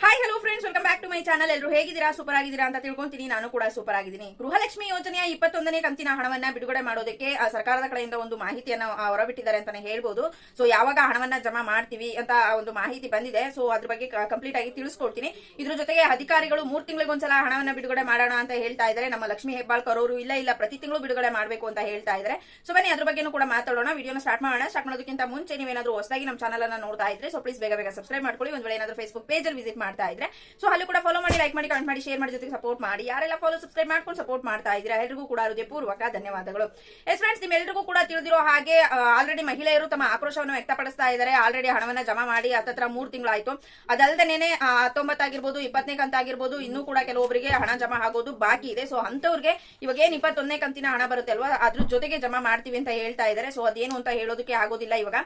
Hi hello friends welcome back to my channel ಎಲ್ಲರೂ ಹೇಗಿದ್ದೀರಾ? Super ಆಗಿದ್ದೀರಾ ಅಂತ ತಿಳ್ಕೊಂತೀನಿ. ನಾನು ಕೂಡ ಸೂಪರ್ ಆಗಿದ್ದೀನಿ. ಗೃಹಲಕ್ಷ್ಮಿ ಯೋಜನೆಯ ಇಪ್ಪತ್ತೊಂದನೇ ಕಂತಿನ ಹಣವನ್ನ ಬಿಡುಗಡೆ ಮಾಡೋದಕ್ಕೆ ಸರ್ಕಾರದ ಕಡೆಯಿಂದ ಒಂದು ಮಾಹಿತಿಯನ್ನು ಹೊರಬಿಟ್ಟಿದ್ದಾರೆ ಅಂತಾನೆ ಹೇಳ್ಬೋದು. ಸೊ ಯಾವಾಗ ಹಣವನ್ನ ಜಮಾ ಮಾಡ್ತೀವಿ ಅಂತ ಒಂದು ಮಾಹಿತಿ ಬಂದಿದೆ. ಸೊ ಅದ್ರ ಬಗ್ಗೆ ಕಂಪ್ಲೀಟ್ ಆಗಿ ತಿಳಿಸ್ಕೊಡ್ತೀನಿ. ಇದ್ರ ಜೊತೆಗೆ ಅಧಿಕಾರಿಗಳು ಮೂರ್ ತಿಂಗಳಿಗೊಂದ್ಸಲ ಹಣವನ್ನ ಬಿಡುಗಡೆ ಮಾಡೋಣ ಅಂತ ಹೇಳ್ತಾ ಇದ್ದಾರೆ. ನಮ್ಮ ಲಕ್ಷ್ಮಿ ಹೆಬ್ಬಾಳ್ಕರ್ ಅವರು ಇಲ್ಲ ಇಲ್ಲ, ಪ್ರತಿ ತಿಂಗಳು ಬಿಡುಗಡೆ ಮಾಡಬೇಕು ಅಂತ ಹೇಳ್ತಾ ಇದ್ದಾರೆ. ಸೊ ಬನ್ನಿ, ಅದ್ರ ಬಗ್ಗೆನೂ ಕೂಡ ಮಾತಾಡೋಣ. ವಿಡಿಯೋನ ಸ್ಟಾರ್ಟ್ ಮಾಡೋಣ. ಸ್ಟಾರ್ಟ್ ಮಾಡೋದಕ್ಕಿಂತ ಮುಂಚೆ ನೀವೇನಾದ್ರೂ ಹೊಸದಾಗಿ ನಮ್ಮ ಚಾನಲ್ ಅನ್ನ ನೋಡ್ತಾ ಇದ್ರೆ ಸೊ ಪ್ಲೀಸ್ ಬೇಗ ಬೇಗ ಸಬ್ಸ್ಕ್ರೈಬ್ ಮಾಡ್ಕೊಳ್ಳಿ. ಒಂದ್ ವೇಳೆ ಏನಾದ್ರೂ ಫೇಸ್ಬುಕ್ ಪೇಜ್ ವಿಸಿಟ್ ಮಾಡ್ತಾ ಇದ್ರೆ. ಸೊ ಅಲ್ಲಿ ಕೂಡ ಫಾಲೋ ಮಾಡಿ ಲೈಕ್ ಮಾಡಿ ಕಮೆಂಟ್ ಮಾಡಿ ಶೇರ್ ಮಾಡಿ ಜೊತೆಗೆ ಸಪೋರ್ಟ್ ಮಾಡಿ. ಯಾರೆಲ್ಲ ಫಾಲೋ ಸಬ್ಸ್ಕ್ರೈಬ್ ಮಾಡ್ಕೊಂಡು ಸಪೋರ್ಟ್ ಮಾಡ್ತಾ ಇದ್ರೆ ಎಲ್ರಿಗೂ ಕೂಡ ಹೃದಯಪೂರ್ವಕ ಧನ್ಯವಾದಗಳು. ಎಸ್ ಫ್ರೆಂಡ್ಸ್ ನಿಮ್ಮೆಲ್ಲರಿಗೂ ಕೂಡ ತಿಳಿದಿರೋ ಹಾಗೆ ಆಲ್ರೆಡಿ ಮಹಿಳೆಯರು ತಮ್ಮ ಆಕ್ರೋಶವನ್ನು ವ್ಯಕ್ತಪಡಿಸ್ತಾ ಇದ್ದಾರೆ. ಆಲ್ರೆಡಿ ಹಣವನ್ನ ಜಮಾ ಮಾಡಿ, ಹತ್ತತ್ರ ಮೂರು ತಿಂಗಳಾಯ್ತು. ಅದಲ್ಲದೆ ಹತ್ತೊಂಬತ್ತಾಗಿರ್ಬೋದು ಇಪ್ಪತ್ತನೇ ಕಂತ ಆಗಿರ್ಬೋದು ಇನ್ನೂ ಕೂಡ ಕೆಲವೊಬ್ಬರಿಗೆ ಹಣ ಜಮಾ ಆಗೋದು ಬಾಕಿ ಇದೆ. ಸೊ ಅಂತವ್ರಿಗೆ ಇವಾಗ ಏನ್ ಇಪ್ಪತ್ತೊಂದನೇ ಕಂತಿನ ಹಣ ಬರುತ್ತೆ ಅಲ್ವಾ? ಅದ್ರ ಜೊತೆಗೆ ಜಮಾ ಮಾಡ್ತೀವಿ ಅಂತ ಹೇಳ್ತಾ ಇದ್ದಾರೆ. ಸೊ ಅದೇನು ಅಂತ ಹೇಳೋದಕ್ಕೆ ಆಗೋದಿಲ್ಲ ಇವಾಗ.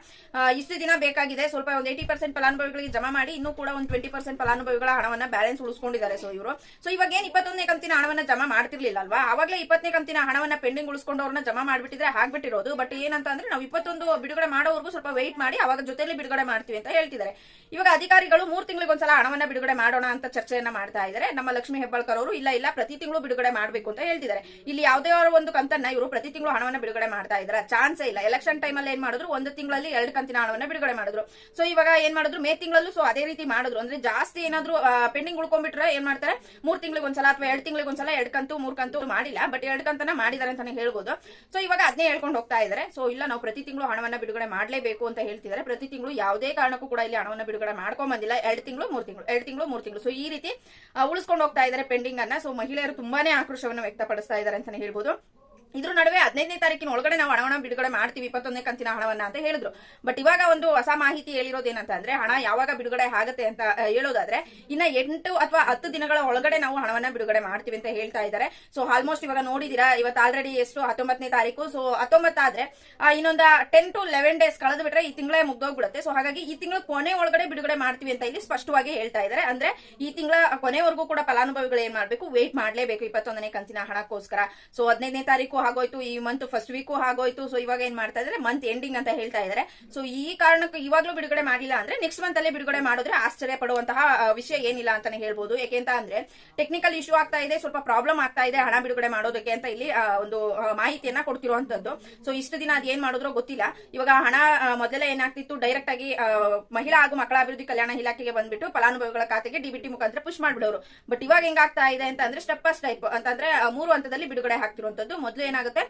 ಇಷ್ಟು ದಿನ ಬೇಕಾಗಿದೆ. ಸ್ವಲ್ಪ ಒಂದು ಏಯ್ಟಿ ಪರ್ಸೆಂಟ್ ಫಲಾನುಭವಿಗಳಿಗೆ ಜಮಾ ಮಾಡಿ, ಇನ್ನೂ ಕೂಡ ಒಂದು ಟ್ವೆಂಟಿ ಪರ್ಸೆಂಟ್ ಫಲಾನುಭವಿಗಳ ಹಣವನ್ನ ಬ್ಯಾಲೆನ್ಸ್ ಉಳಿಸ್ಕೊಂಡಿದ್ದಾರೆ. ಸೊ ಇವರು. ಸೊ ಇವಾಗ ಏನ್ ಇಪ್ಪತ್ತೊಂದನೇ ಕಂತಿನ ಹಣವನ್ನ ಜಮಾ ಮಾಡ್ತಿರ್ಲಿಲ್ಲ ಅಲ್ವಾ ಅವಾಗಲೇ ಇಪ್ಪತ್ತನೇ ಕಂತಿನ ಹಣವನ್ನ ಪೆಂಡಿಂಗ್ ಉಳಿಸ್ಕೊಂಡವ್ರನ್ನ ಜಮಾ ಮಾಡ್ಬಿಟ್ಟಿದ್ರೆ ಆಗ್ಬಿಟ್ಟಿರೋದು. ಬಟ್ ಏನಂತ ಅಂದ್ರೆ ನಾವು ಇಪ್ಪತ್ತೊಂದು ಬಿಡುಗಡೆ ಮಾಡೋವರೆಗೂ ಸ್ವಲ್ಪ ವೆಯ್ಟ್ ಮಾಡಿ, ಅವಾಗ ಜೊತೆಲಿ ಬಿಡುಗಡೆ ಮಾಡ್ತೀವಿ ಅಂತ ಹೇಳ್ತಿದ್ದಾರೆ. ಇವಾಗ ಅಧಿಕಾರಿಗಳು ಮೂರ್ ತಿಂಗಳಿಗೊಂದ್ಸಲ ಹಣವನ್ನ ಬಿಡುಗಡೆ ಮಾಡೋಣ ಅಂತ ಚರ್ಚೆಯನ್ನ ಮಾಡ್ತಾ ಇದ್ದಾರೆ. ನಮ್ಮ ಲಕ್ಷ್ಮಿ ಹೆಬ್ಬಾಳ್ಕರ್ ಅವರು, ಇಲ್ಲ ಇಲ್ಲ, ಪ್ರತಿ ತಿಂಗಳು ಬಿಡುಗಡೆ ಮಾಡಬೇಕು ಅಂತ ಹೇಳ್ತಿದ್ದಾರೆ. ಇಲ್ಲಿ ಯಾವುದೇ ಒಂದು ಕಂತನ್ನ ಇವರು ಪ್ರತಿ ತಿಂಗಳು ಹಣವನ್ನ ಬಿಡುಗಡೆ ಮಾಡ್ತಾ ಇದ್ದಾರೆ? ಚಾನ್ಸೇ ಇಲ್ಲ. ಎಲೆಕ್ಷನ್ ಟೈಮ್ ಅಲ್ಲಿ ಏನ್ ಮಾಡಿದ್ರು? ಒಂದು ತಿಂಗಳಲ್ಲಿ ಎರಡು ಕಂತಿನ ಹಣವನ್ನ ಬಿಡುಗಡೆ ಮಾಡಿದ್ರು. ಸೊ ಇವಾಗ ಏನ್ ಮಾಡಿದ್ರು? ಮೇ ತಿಂಗಳಲ್ಲೂ ಸೊ ಅದೇ ರೀತಿ ಮಾಡಿದ್ರು. ಅಂದ್ರೆ ಜಾಸ್ತಿ ಏನಾದ್ರು ಪೆಂಡಿಂಗ್ ಉಳ್ಕೊಂಡ್ಬಿಟ್ರೆ ಏನ್ ಮಾಡ್ತಾರೆ? ಮೂರ್ ತಿಂಗಳಿಗೆ ಒಂದ್ಸಲ ಅಥವಾ ಎರಡು ತಿಂಗಳಿಗೆ ಒಂದ್ಸಲ ಎರಡು ಕಂತು, ಮೂರ್ ಕಂತು ಮಾಡಿಲ್ಲ ಬಟ್ ಎರಡು ಕಂತನ ಮಾಡಿದ್ದಾರೆ ಅಂತಾನೆ ಹೇಳ್ಬೋದು. ಸೊ ಇವಾಗ ಅದನ್ನೇ ಹೇಳ್ಕೊಂಡು ಹೋಗ್ತಾ ಇದ್ದಾರೆ ಸೊ ಇಲ್ಲ, ನಾವು ಪ್ರತಿ ತಿಂಗಳು ಹಣವನ್ನ ಬಿಡುಗಡೆ ಮಾಡಲೇಬೇಕು ಅಂತ ಹೇಳ್ತಿದ್ದಾರೆ ಪ್ರತಿ ತಿಂಗಳು ಯಾವುದೇ ಕಾರಣಕ್ಕೂ ಕೂಡ ಇಲ್ಲಿ ಹಣವನ್ನ ಬಿಡುಗಡೆ ಮಾಡ್ಕೊಂಡ್ ಬಂದಿಲ್ಲ. ಎರಡು ತಿಂಗಳು, ಮೂರ್ ತಿಂಗಳು, ಎರಡು ತಿಂಗಳು, ಮೂರ್ ತಿಂಗಳು. ಸೊ ಈ ರೀತಿ ಉಳಿಸ್ಕೊಂಡು ಹೋಗ್ತಾ ಇದ್ದಾರೆ ಪೆಂಡಿಂಗ್ ಅನ್ನ. ಸೊ ಮಹಿಳೆಯರು ತುಂಬಾನೇ ಆಕ್ರೋಶವನ್ನು ವ್ಯಕ್ತಪಡಿಸ್ತಾ ಇದ್ದಾರೆ ಅಂತಾನೆ ಹೇಳ್ಬೋದು. ಇದ್ರ ನಡುವೆ ಹದಿನೈದನೇ ತಾರೀಕಿನ ಒಳಗಡೆ ನಾವು ಹಣವನ್ನ ಬಿಡುಗಡೆ ಮಾಡ್ತೀವಿ, ಇಪ್ಪತ್ತೊಂದನೇ ಕಂತಿನ ಹಣವನ್ನ ಅಂತ ಹೇಳಿದ್ರು. ಬಟ್ ಇವಾಗ ಒಂದು ಹೊಸ ಮಾಹಿತಿ ಹೇಳಿರೋದೇನಂತ ಅಂದ್ರೆ ಹಣ ಯಾವಾಗ ಬಿಡುಗಡೆ ಆಗುತ್ತೆ ಅಂತ ಹೇಳೋದಾದ್ರೆ, ಇನ್ನ ಎಂಟು ಅಥವಾ ಹತ್ತು ದಿನಗಳ ಒಳಗಡೆ ನಾವು ಹಣವನ್ನ ಬಿಡುಗಡೆ ಮಾಡ್ತೀವಿ ಅಂತ ಹೇಳ್ತಾ ಇದ್ದಾರೆ ಸೊ ಆಲ್ಮೋಸ್ಟ್ ಇವಾಗ ನೋಡಿದೀರಾ, ಇವತ್ತು ಆಲ್ರೆಡಿ ಎಷ್ಟು, ಹತ್ತೊಂಬತ್ತನೇ ತಾರೀಕು. ಸೊ ಹತ್ತೊಂಬತ್ತಾದ್ರೆ ಇನ್ನೊಂದು ಟೆನ್ ಟು ಲೆವೆನ್ ಡೇಸ್ ಕಳೆದು ಬಿಟ್ರೆ ಈ ತಿಂಗಳೇ ಮುಗ್ದೋಗ್ಬಿಡುತ್ತೆ. ಸೊ ಹಾಗಾಗಿ ಈ ತಿಂಗಳ ಕೊನೆ ಒಳಗಡೆ ಬಿಡುಗಡೆ ಮಾಡ್ತೀವಿ ಅಂತ ಇಲ್ಲಿ ಸ್ಪಷ್ಟವಾಗಿ ಹೇಳ್ತಾ ಇದ್ದಾರೆ ಅಂದ್ರೆ ಈ ತಿಂಗಳ ಕೊನೆವರೆಗೂ ಕೂಡ ಫಲಾನುಭವಿಗಳು ಏನ್ ಮಾಡ್ಬೇಕು ವೇಟ್ ಮಾಡ್ಲೇಬೇಕು ಇಪ್ಪತ್ತೊಂದನೇ ಕಂತಿನ ಹಣಕ್ಕೋಸ್ಕರ. ಸೊ ಹದಿನೈದನೇ ತಾರೀಕು ಆಗೋಯ್ತು, ಈ ಮಂತ್ ಫಸ್ಟ್ ವೀಕು ಆಗೋಯ್ತು. ಸೊ ಇವಾಗ ಏನ್ ಮಾಡ್ತಾ ಇದ್ದಾರೆ? ಮಂತ್ ಎಂಡಿಂಗ್ ಅಂತ ಹೇಳ್ತಾ ಇದ್ದಾರೆ. ಸೊ ಈ ಕಾರಣಕ್ಕೂ ಇವಾಗ್ಲೂ ಬಿಡುಗಡೆ ಮಾಡಿಲ್ಲ ಅಂದ್ರೆ ನೆಕ್ಸ್ಟ್ ಮಂತ್ ಅಲ್ಲೇ ಬಿಡುಗಡೆ ಮಾಡಿದ್ರೆ ಆಶ್ಚರ್ಯ ಪಡುವಂತಹ ವಿಷಯ ಏನಿಲ್ಲ ಅಂತಾನೆ ಹೇಳ್ಬೋದು. ಯಾಕೆಂತ ಅಂದ್ರೆ ಟೆಕ್ನಿಕಲ್ ಇಶ್ಯೂ ಆಗ್ತಾ ಇದೆ, ಸ್ವಲ್ಪ ಪ್ರಾಬ್ಲಮ್ ಆಗ್ತಾ ಇದೆ, ಹಣ ಬಿಡುಗಡೆ ಮಾಡೋದಕ್ಕೆ ಅಂತ ಇಲ್ಲಿ ಒಂದು ಮಾಹಿತಿಯನ್ನ ಕೊಡ್ತಿರುವಂತದ್ದು. ಸೊ ಇಷ್ಟು ದಿನ ಅದೇನ್ ಮಾಡಿದ್ರೋ ಗೊತ್ತಿಲ್ಲ. ಇವಾಗ ಹಣ ಮೊದಲೇ ಏನಾಗ್ತಿತ್ತು? ಡೈರೆಕ್ಟ್ ಆಗಿ ಮಹಿಳಾ ಹಾಗೂ ಮಕ್ಕಳ ಅಭಿವೃದ್ಧಿ ಕಲ್ಯಾಣ ಇಲಾಖೆಗೆ ಬಂದ್ಬಿಟ್ಟು ಫಲಾನುಭವಿಗಳ ಖಾತೆಗೆ ಡಿಬಿಟಿ ಮುಖಾಂತರ ಪುಷ್ ಮಾಡ್ಬಿಡೋರು. ಬಟ್ ಇವಾಗ ಹೆಂಗಾಗ್ತಾ ಇದೆ ಅಂತ ಅಂದ್ರೆ ಸ್ಟೆಪ್ ಬೈ ಸ್ಟೆಪ್ ಅಂತಂದ್ರೆ ಮೂರು ಹಂತದಲ್ಲಿ ಬಿಡುಗಡೆ ಆಗ್ತಿರುವಂತದ್ದು. ಮೊದಲು ಏನಾಗುತ್ತೆ?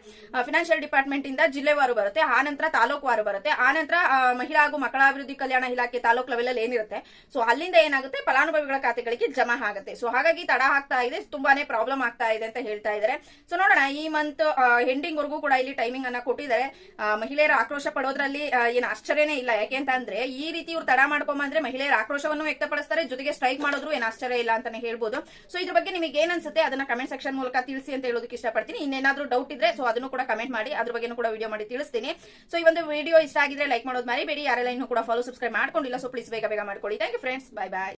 ಫಿನಾನ್ಷಿಯಲ್ ಡಿಪಾರ್ಟ್ಮೆಂಟ್ ಇಂದ ಜಿಲ್ಲೆವಾರು ಬರುತ್ತೆ, ಆ ನಂತರ ತಾಲೂಕುವಾರು ಬರುತ್ತೆ, ಆ ನಂತರ ಮಹಿಳಾ ಹಾಗೂ ಮಕ್ಕಳ ಅಭಿವೃದ್ಧಿ ಕಲ್ಯಾಣ ಇಲಾಖೆ ತಾಲೂಕು ಲೆವೆಲ್ ಅಲ್ಲಿ ಏನಿರುತ್ತೆ? ಸೊ, ಅಲ್ಲಿಂದ ಏನಾಗುತ್ತೆ? ಫಲಾನುಭವಿಗಳ ಖಾತೆಗಳಿಗೆ ಜಮಾ ಆಗುತ್ತೆ. ಸೊ, ಹಾಗಾಗಿ ತಡ ಆಗ್ತಾ ಇದೆ, ತುಂಬಾನೇ ಪ್ರಾಬ್ಲಮ್ ಆಗ್ತಾ ಇದೆ ಅಂತ ಹೇಳ್ತಾ ಇದ್ದಾರೆ ಸೊ, ನೋಡೋಣ, ಈ ಮಂತ್ ಎಂಡಿಂಗ್ ವರೆಗೂ ಕೂಡ ಇಲ್ಲಿ ಟೈಮಿಂಗ್ ಅನ್ನ ಕೊಟ್ಟಿದ್ದಾರೆ. ಮಹಿಳೆಯರ ಆಕ್ರೋಶ ಪಡೋದ್ರಲ್ಲಿ ಏನು ಆಶ್ಚರ್ಯನೇ ಇಲ್ಲ. ಯಾಕೆ ಅಂತ ಅಂದ್ರೆ, ಈ ರೀತಿ ಇವ್ರು ತಡ ಮಾಡ್ಕೊಂಬಂದ್ರೆ ಮಹಿಳೆಯರ ಆಕ್ರೋಶವನ್ನು ವ್ಯಕ್ತಪಡಿಸ್ತಾರೆ, ಜೊತೆಗೆ ಸ್ಟ್ರೈಕ್ ಮಾಡೋದ್ರು ಏನು ಆಶ್ಚರ್ಯ ಇಲ್ಲ ಅಂತಾನೆ ಹೇಳ್ಬೋದು. ಸೊ, ಇದ್ರ ಬಗ್ಗೆ ನಿಮಗೆ ಏನನ್ಸುತ್ತೆ ಅದನ್ನ ಕಮೆಂಟ್ ಸೆಕ್ಷನ್ ಮೂಲಕ ತಿಳಿಸಿ ಅಂತ ಹೇಳೋದಕ್ಕೆ ಇಷ್ಟಪಡ್ತೀನಿ. ಇನ್ನೇನಾದ್ರೂ ಡೌಟ್ ಇದ್ರೆ ಸೊ ಅದನ್ನು ಕೂಡ ಕಮೆಂಟ್ ಮಾಡಿ, ಅದ್ರ ಬಗ್ಗೆನೂ ಕೂಡ ವಿಡಿಯೋ ಮಾಡಿ ತಿಳಿಸ್ತೀನಿ. ಸೊ ಈ ಒಂದು ವಿಡಿಯೋ ಇಷ್ಟ ಆಗಿದ್ರೆ ಲೈಕ್ ಮಾಡೋದು ಮರಿಬೇಡಿ. ಯಾರೆಲ್ಲ ಇನ್ನೂ ಕೂಡ ಫಾಲೋ ಸಬ್ಸ್ಕ್ರೈಬ್ ಮಾಡ್ಕೊಂಡಿಲ್ಲ ಸೊ ಪ್ಲೀಸ್ ಬೇಗ ಬೇಗ ಮಾಡ್ಕೊಳ್ಳಿ. Thank you friends bye bye